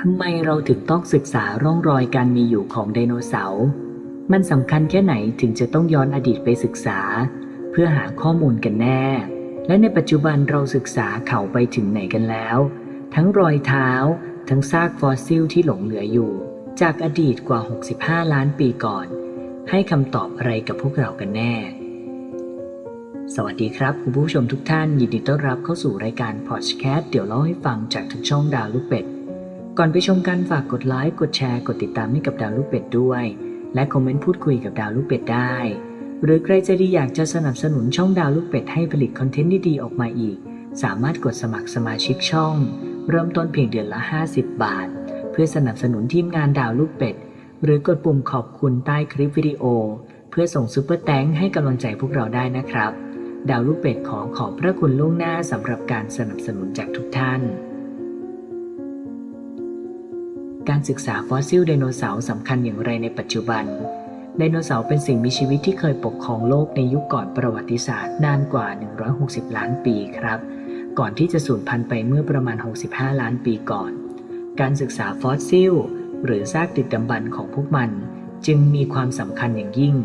ทำไมเราถึงต้องศึกษาร่องรอยการมีอยู่ของไดโนเสาร์ มันสำคัญแค่ไหนถึงจะต้องย้อนอดีตไปศึกษา เพื่อหาข้อมูลกันแน่ และในปัจจุบันเราศึกษาเขาไปถึงไหนกันแล้ว ทั้งรอยเท้า ทั้งซากฟอสซิลที่หลงเหลืออยู่ จากอดีตกว่า 65 ล้านปีก่อน ให้คำตอบอะไรกับพวกเรากันแน่ สวัสดีครับคุณผู้ชมทุกท่านยินดีต้อนรับเข้าสู่รายการพอดแคสต์เดี๋ยวเล่าให้ฟังจากทุกช่องดาวลูกเป็ด ก่อนไปชมกันฝากกดไลค์ กดแชร์ กดติดตามให้กับดาวลูกเป็ดด้วย และคอมเมนต์พูดคุยกับดาวลูกเป็ดได้ หรือใครจะดีอยากจะสนับสนุนช่องดาวลูกเป็ดให้ผลิตคอนเทนต์ดีๆออกมาอีก สามารถกดสมัครสมาชิกช่อง เริ่มต้นเพียงเดือนละ 50 บาท เพื่อสนับสนุนทีมงานดาวลูกเป็ด หรือกดปุ่มขอบคุณใต้คลิปวิดีโอ เพื่อส่งซุปเปอร์แตงให้กำลังใจพวกเราได้นะครับ ดาวลูกเป็ดขอขอบพระคุณล่วงหน้าสำหรับการสนับสนุนจากทุกท่าน การศึกษาฟอสซิลไดโนเสาร์สำคัญอย่างไรในปัจจุบัน ไดโนเสาร์เป็นสิ่งมีชีวิตที่เคยปกครองโลกในยุคก่อนประวัติศาสตร์นานกว่า 160 ล้านปีครับ ก่อนที่จะสูญพันธุ์ไปเมื่อประมาณ 65 ล้านปีก่อน การศึกษาฟอสซิล หรือซากดึกดำบรรของพวกมัน จึงมีความสำคัญอย่างยิ่ง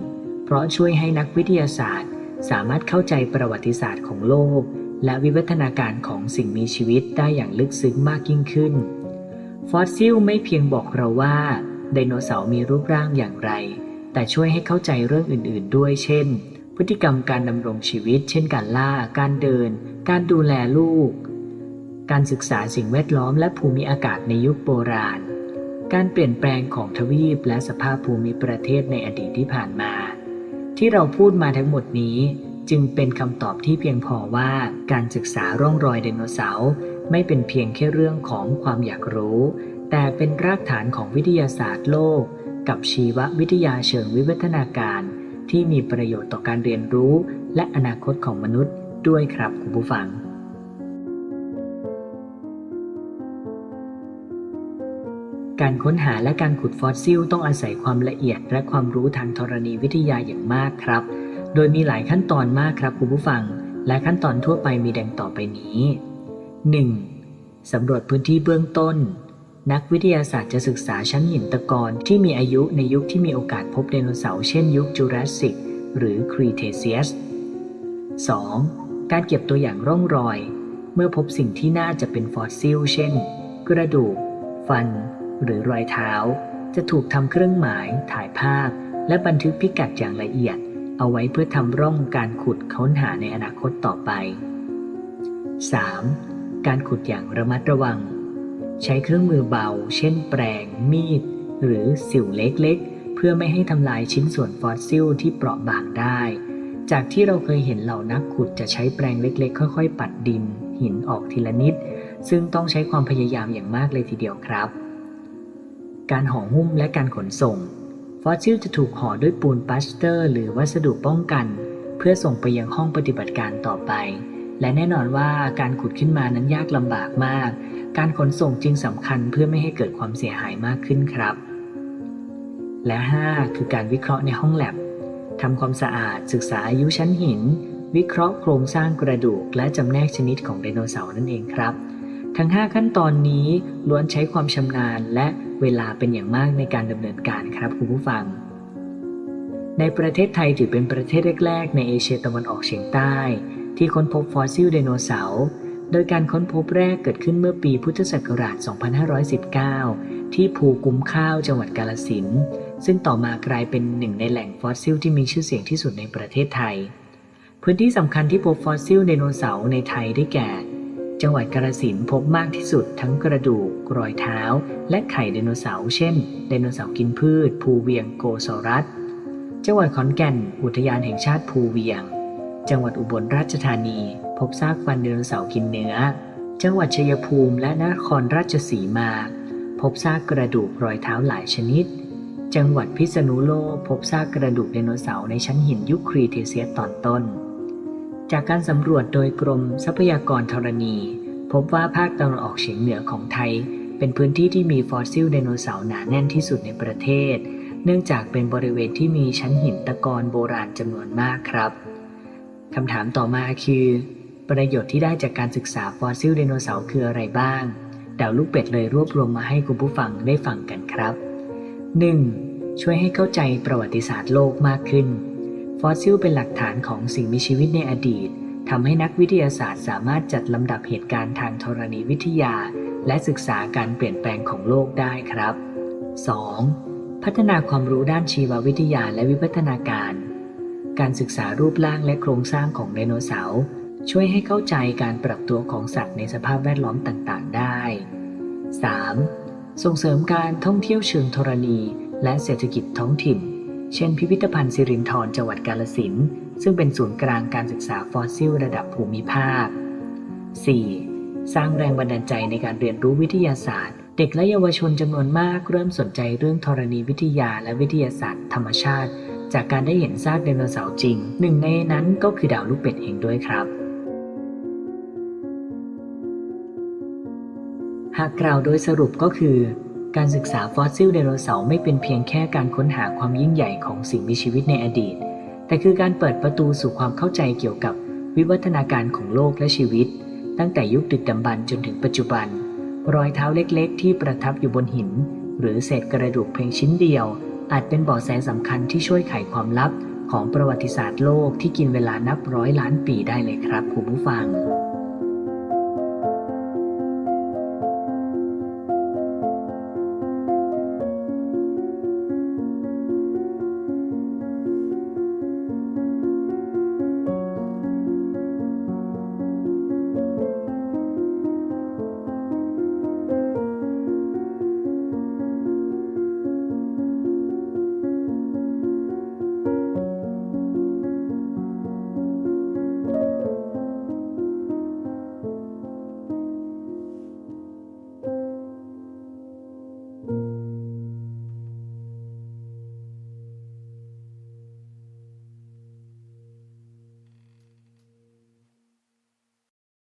เพราะช่วยให้นักวิทยาศาสตร์ สามารถเข้าใจประวัติศาสตร์ของโลก และวิวัฒนาการของสิ่งมีชีวิตได้อย่างลึกซึ้งมากยิ่งขึ้น ฟอสซิลไม่เพียงบอกเราว่าไดโนเสาร์มีรูปร่างอย่างไร แต่ช่วยให้เข้าใจเรื่องอื่น ๆ ด้วย เช่น พฤติกรรมการดำรงชีวิต เช่น การล่า การเดิน การดูแลลูก การศึกษาสิ่งแวดล้อมและภูมิอากาศในยุคโบราณ การเปลี่ยนแปลงของทวีปและสภาพภูมิประเทศในอดีตที่ผ่านมา ที่เราพูดมาทั้งหมดนี้ จึงเป็นคำตอบที่เพียงพอว่าการศึกษาร่องรอยไดโนเสาร์ ไม่เป็นเพียงแค่เรื่องของความอยากรู้ แต่เป็นรากฐานของวิทยาศาสตร์โลก กับชีววิทยาเชิงวิวัฒนาการ ที่มีประโยชน์ต่อการเรียนรู้ และอนาคตของมนุษย์ด้วยครับคุณผู้ฟังการค้นหาและการขุดฟอสซิลต้องอาศัยความละเอียดและความรู้ทางธรณีวิทยาอย่างมากครับ โดยมีหลายขั้นตอนมากครับคุณผู้ฟัง และขั้นตอนทั่วไปมีดังต่อไปนี้ 1. สำรวจพื้นที่เบื้องต้น นักวิทยาศาสตร์จะศึกษาชั้นหินตะกอนที่มีอายุในยุคที่มีโอกาสพบไดโนเสาร์เช่นยุคจูราสสิกหรือครีเทเซียส 2. การเก็บตัวอย่างร่องรอย เมื่อพบสิ่งที่น่าจะเป็นฟอสซิล เช่น กระดูก ฟัน หรือรอยเท้า จะถูกทำเครื่องหมาย ถ่ายภาพ และบันทึกพิกัดอย่างละเอียด เอาไว้เพื่อทำร่องการขุดค้นหาในอนาคตต่อไป 3. การขุดอย่างระมัดระวัง ใช้เครื่องมือเบา เช่นแปรงมีด หรือสิวเล็กๆ เพื่อไม่ให้ทำลายชิ้นส่วนฟอสซิลที่เปราะบางได้ จากที่เราเคยเห็นเหล่านักขุดจะใช้แปรงเล็ก ๆ ค่อย ๆ ปัดดิน หินออกทีละนิด ซึ่งต้องใช้ความพยายามอย่างมากเลยทีเดียวครับ การห่อหุ้มและการขนส่ง ฟอสซิลจะถูกห่อด้วยปูนปาสเตอร์ หรือวัสดุป้องกัน เพื่อส่งไปยังห้องปฏิบัติการต่อไป และแน่นอนว่าการขุดขึ้นมานั้นยากลำบากมาก การขนส่งจึงสำคัญเพื่อไม่ให้เกิดความเสียหายมากขึ้นครับ และ 5 คือการวิเคราะห์ในห้องแลบทำความสะอาดศึกษาอายุชั้นหิน วิเคราะห์โครงสร้างกระดูก และจำแนกชนิดของไดโนเสาร์นั่นเองครับ ทั้ง 5 ขั้นตอนนี้ล้วนใช้ความชำนาญและเวลาเป็นอย่างมากในการดำเนินการครับคุณผู้ฟัง ในประเทศไทยถือเป็นประเทศแรก ๆ ในเอเชียตะวันออกเฉียงใต้ ที่ค้นพบฟอสซิลไดโนเสาร์ โดยการค้นพบแรกเกิดขึ้นเมื่อปีพุทธศักราช 2519 ที่ภูกุ้มข้าวจังหวัดกาลสินซึ่งต่อมากลายเป็นหนึ่งในแหล่งฟอสซิลที่มีชื่อเสียงที่สุดในประเทศไทย พื้นที่สำคัญที่พบฟอสซิลไดโนเสาร์ในไทยได้แก่ จังหวัดกาฬสินพบมากที่สุดทั้งกระดูก รอยเท้า และไข่ไดโนเสาร์เช่น ไดโนเสาร์กินพืช ภูเวียงโกซอรัสจังหวัดขอนแก่น อุทยานแห่งชาติภูเวียง จังหวัดอุบลราชธานี พบซากฟันไดโนเสาร์กินเนื้อ จังหวัดชัยภูมิและนครราชสีมา พบซากกระดูกรอยเท้าหลายชนิด จังหวัดพิษณุโลกพบซากกระดูกไดโนเสาร์ในชั้นหินยุคครีเทเซียสตอนต้น จากการสำรวจโดยกรมทรัพยากรธรณี พบว่าภาคตะวันออกเฉียงเหนือของไทย เป็นพื้นที่ที่มีฟอสซิลไดโนเสาร์หนาแน่นที่สุดในประเทศ เนื่องจากเป็นบริเวณที่มีชั้นหินตะกอนโบราณจำนวนมากครับ คำถามต่อมาคือ ประโยชน์ที่ได้จากการศึกษาฟอสซิลไดโนเสาร์คืออะไรบ้าง ดาวลูกเป็ดเลยรวบรวมมาให้คุณผู้ฟังได้ฟังกันครับ 1. ช่วยให้เข้าใจประวัติศาสตร์โลกมากขึ้น ฟอสซิลเป็นหลักฐานของสิ่งมีชีวิตในอดีตทำให้นักวิทยาศาสตร์สามารถจัดลำดับเหตุการณ์ทางธรณีวิทยา และศึกษาการเปลี่ยนแปลงของโลกได้ครับ 2. พัฒนาความรู้ด้านชีววิทยาและวิวัฒนาการ การศึกษารูปร่างและโครงสร้างของไดโนเสาร์ช่วยให้เข้าใจการปรับตัวของสัตว์ในสภาพแวดล้อมต่างๆ ได้ 3. ส่งเสริมการท่องเที่ยวเชิงธรณี และเศรษฐกิจท้องถิ่น เช่น พิพิธภัณฑ์สิรินธรจังหวัดกาลสินซึ่งเป็นศูนย์กลางการศึกษาฟอสซิลระดับภูมิภาค 4. สร้างแรงบันดาลใจในการเรียนรู้วิทยาศาสตร์ เด็กและเยาวชนจำนวนมากเริ่มสนใจเรื่องธรณีวิทยาและวิทยาศาสตร์ธรรมชาติ จากการได้เห็นซากไดโนเสาร์จริง หนึ่งในนั้นก็คือดาวลูกเป็ดเองด้วยครับ หากกล่าวโดยสรุปก็คือ การศึกษาฟอสซิลไดโนเสาร์ไม่เป็นเพียงแค่การค้นหาความยิ่งใหญ่ของสิ่งมีชีวิตในอดีต แต่คือการเปิดประตูสู่ความเข้าใจเกี่ยวกับวิวัฒนาการของโลกและชีวิต ตั้งแต่ยุคดึกดำบรรจนถึงปัจจุบัน รอยเท้าเล็กๆ ที่ประทับอยู่บนหิน หรือเศษกระดูกเพียงชิ้นเดียว อาจเป็นเบาะแสสำคัญที่ช่วยไขความลับของประวัติศาสตร์โลกที่กินเวลานับร้อยล้านปีได้เลยครับคุณผู้ฟัง